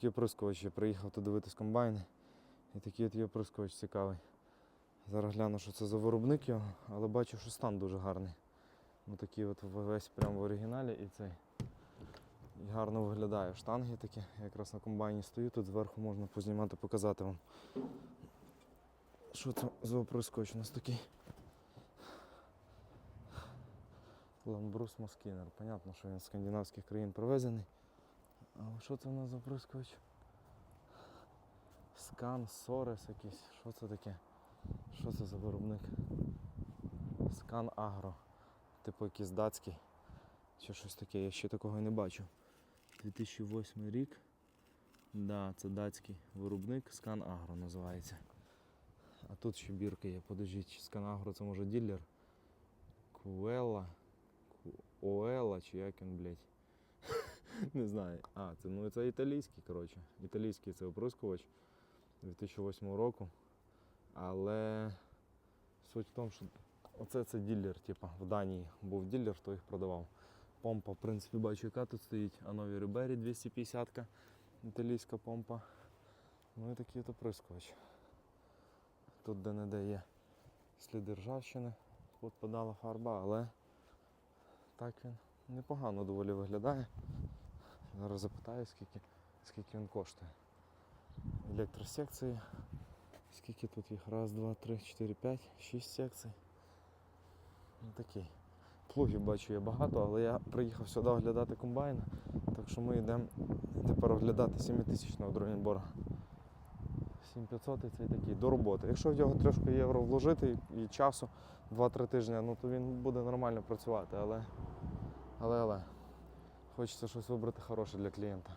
Такий оприскувач, я приїхав тут дивитись комбайни. І такий от є оприскувач цікавий. Зараз гляну, що це за виробник його, але бачу, що стан дуже гарний. Ну такий от весь прямо в оригіналі і цей. І гарно виглядає. Штанги такі. Я якраз на комбайні стою, тут зверху можна познімати, показати вам. Що це за оприскувач у нас такий? Ламбрус Москінер. Понятно, що він з скандинавських країн привезений. А що це у нас за оприскувач? Скан, Сорес якийсь. Що це таке? Що це за виробник? Скан Агро. Типу якийсь датський. Чи щось таке, я ще такого і не бачу. 2008 рік. Да, це датський виробник, Скан Агро називається. А тут ще бірка є, подождіть, Скан Агро це може ділер. Куела. Ку- Оела чи як він, блядь. Не знаю. А, це ну це італійський, коротше. Італійський це оприскувач 2008 року. Але суть в тому, що оце це ділер, типу, в Данії був ділер, хто їх продавав. Помпа, в принципі, бачу, яка тут стоїть. А нові Рибері 250 італійська помпа. Ну і такий от оприскувач. Тут де-не-де є сліди ржавчини, тут подала фарба, але так він непогано доволі виглядає. Зараз запитаю, скільки, скільки він коштує. Електросекції. Скільки тут їх? Раз, два, три, чотири, п'ять, шість секцій. Ну, такий. Плугів бачу є багато, але я приїхав сюди оглядати комбайн, так що ми йдемо тепер оглядати 7000 дронібора. 7500 це такий до роботи. Якщо в нього трошки євро вложити і часу 2-3 тижні, ну то він буде нормально працювати, але, але, але хочеться щось вибрати хороше для клієнта.